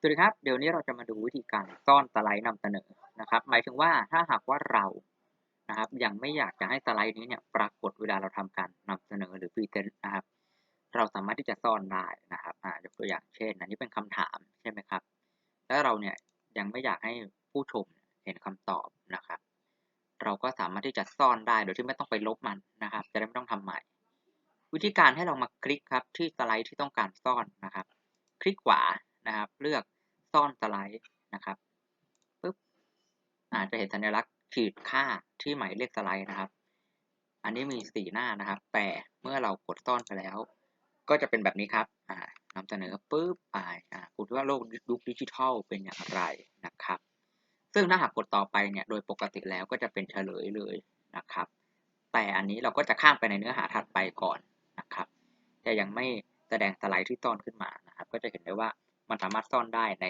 สวัสดีครับ เดี๋ยวนี้เราจะมาดูวิธีการซ่อนสไลด์นำเสนอนะครับ หมายถึงว่าถ้าหากว่าเรานะครับยังไม่อยากจะให้สไลด์นี้เนี่ยปรากฏเวลาเราทำการนำเสนอหรือพรีเซนต์นะครับ เราสามารถที่จะซ่อนได้นะครับอ่ายกตัวอย่างเช่น อันนี้เป็นคำถามใช่ไหมครับ แล้วเราเนี่ยยังไม่อยากให้ผู้ชมเห็นคำตอบนะครับ เราก็สามารถที่จะซ่อนได้โดยที่ไม่ต้องไปลบมันนะครับ จะได้ไม่ต้องทำใหม่ วิธีการให้เรามาคลิกครับที่สไลด์ที่ต้องการซ่อนนะครับ คลิกขวา นะครับ เลือกซ่อนสไลด์นะครับปึ๊บอาจจะเห็นสัญลักษณ์ขีดค่าที่หมายเลขสไลด์นะครับ อันนี้มีสีหน้านะครับ แต่เมื่อเรากดซ่อนไปแล้ว ก็จะเป็นแบบนี้ครับอ่านำเสนอปุ๊บอ่าอ่าคุณว่าโลกยุคดิจิทัลเป็นอย่างไรนะครับ ซึ่งถ้าหากกดต่อไปเนี่ยโดยปกติแล้วก็จะเป็นเฉลยเลยนะครับ แต่อันนี้เราก็จะข้ามไปในเนื้อหาถัดไปก่อนนะครับ จะยังไม่แสดงสไลด์ที่ซ่อนขึ้นมานะครับ ก็จะเห็นได้ว่า มันสามารถซ่อนได้ใน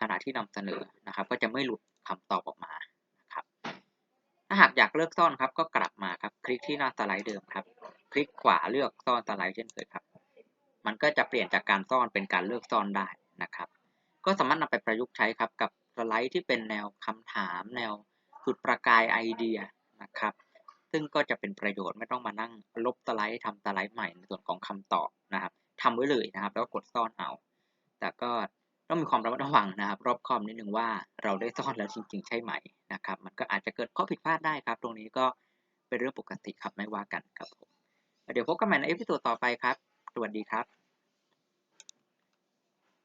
ขณะที่นำเสนอนะครับ ก็จะไม่หลุดคำตอบออกมานะครับ ถ้าหากอยากเลิกซ่อนครับ ก็กลับมาครับ คลิกที่หน้าสไลด์เดิมครับ คลิกขวาเลือกซ่อนสไลด์เช่นเคยครับ มันก็จะเปลี่ยนจากการซ่อนเป็นการเลิกซ่อนได้นะครับ ก็สามารถนำไปประยุกต์ใช้ครับกับสไลด์ที่เป็นแนวคำถาม แนวจุดประกายไอเดียนะครับ ซึ่งก็จะเป็นประโยชน์ไม่ต้องมานั่งลบสไลด์ทำสไลด์ใหม่ในส่วนของคำตอบนะครับทำไว้เลยนะครับ แล้วก็กดซ่อนเอา แต่ก็ต้องมีความระมัดระวังนะครับ รอบคอบนิดนึงว่าเราได้ซ่อนแล้วจริง ๆ ใช่ไหมนะครับ มันก็อาจจะเกิดข้อผิดพลาดได้ครับ ตรงนี้ก็เป็นเรื่องปกติครับไม่ว่ากันครับผมเดี๋ยวพบกันใหม่ในเอพิโซดต่อไปครับ สวัสดีครับ